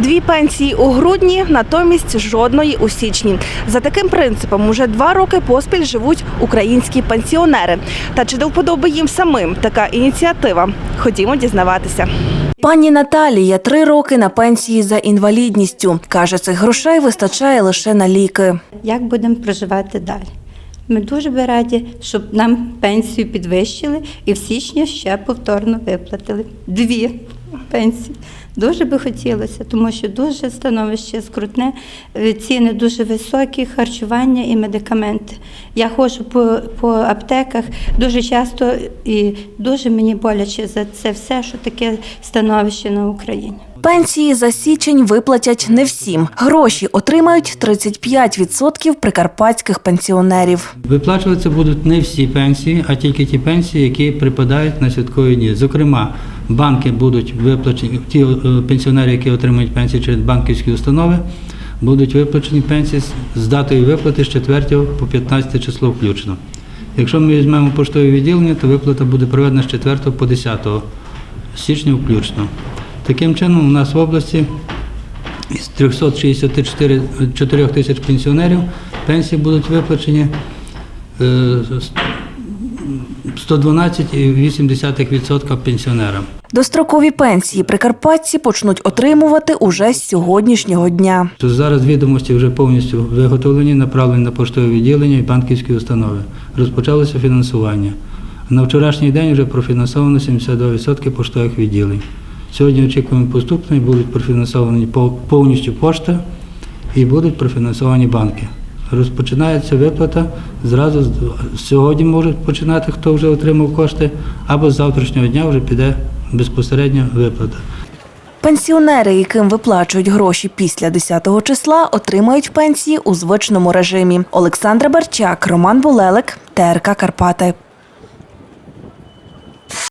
Дві пенсії у грудні, натомість жодної у січні. За таким принципом уже два роки поспіль живуть українські пенсіонери. Та чи до вподоби їм самим така ініціатива? Ходімо дізнаватися. Пані Наталія три роки на пенсії за інвалідністю. Каже, цих грошей вистачає лише на ліки. як будемо проживати далі. Ми дуже би раді, щоб нам пенсію підвищили і в січні ще повторно виплатили. Дві пенсії. Дуже би хотілося, тому що дуже становище скрутне, е, ціни дуже високі, харчування і медикаменти. Я ходжу по, по аптеках дуже часто і дуже мені боляче за це все, що таке становище на Україні. Пенсії за січень виплатять не всім. Гроші отримають 35% прикарпатських пенсіонерів. Виплачуватися будуть не всі пенсії, а тільки ті пенсії, які припадають на святкові дні. Зокрема, банки будуть виплачені, ті е, пенсіонери, які отримують пенсії через банківські установи, будуть виплачені пенсії з- датою виплати з 4 по 15 число включно. Якщо ми візьмемо поштове відділення, то виплата буде проведена з 4 по 10 січня включно. Таким чином, у нас в області із 364 тисяч пенсіонерів пенсії будуть виплачені е, 112,8% пенсіонерам. Дострокові пенсії прикарпатці почнуть отримувати уже з сьогоднішнього дня. Зараз відомості вже повністю виготовлені, направлені на поштове відділення і банківські установи. Розпочалося фінансування. На вчорашній день вже профінансовано 72% поштових відділень. Сьогодні очікуємо поступлення, будуть профінансовані повністю пошта і будуть профінансовані банки. Розпочинається виплата зразу сьогодні можуть починати, хто вже отримав кошти, або з завтрашнього дня вже піде безпосередньо виплата. Пенсіонери, яким виплачують гроші після 10 числа, отримають пенсії у звичному режимі. Олександра Барчак, Роман Булелик, ТРК Карпати.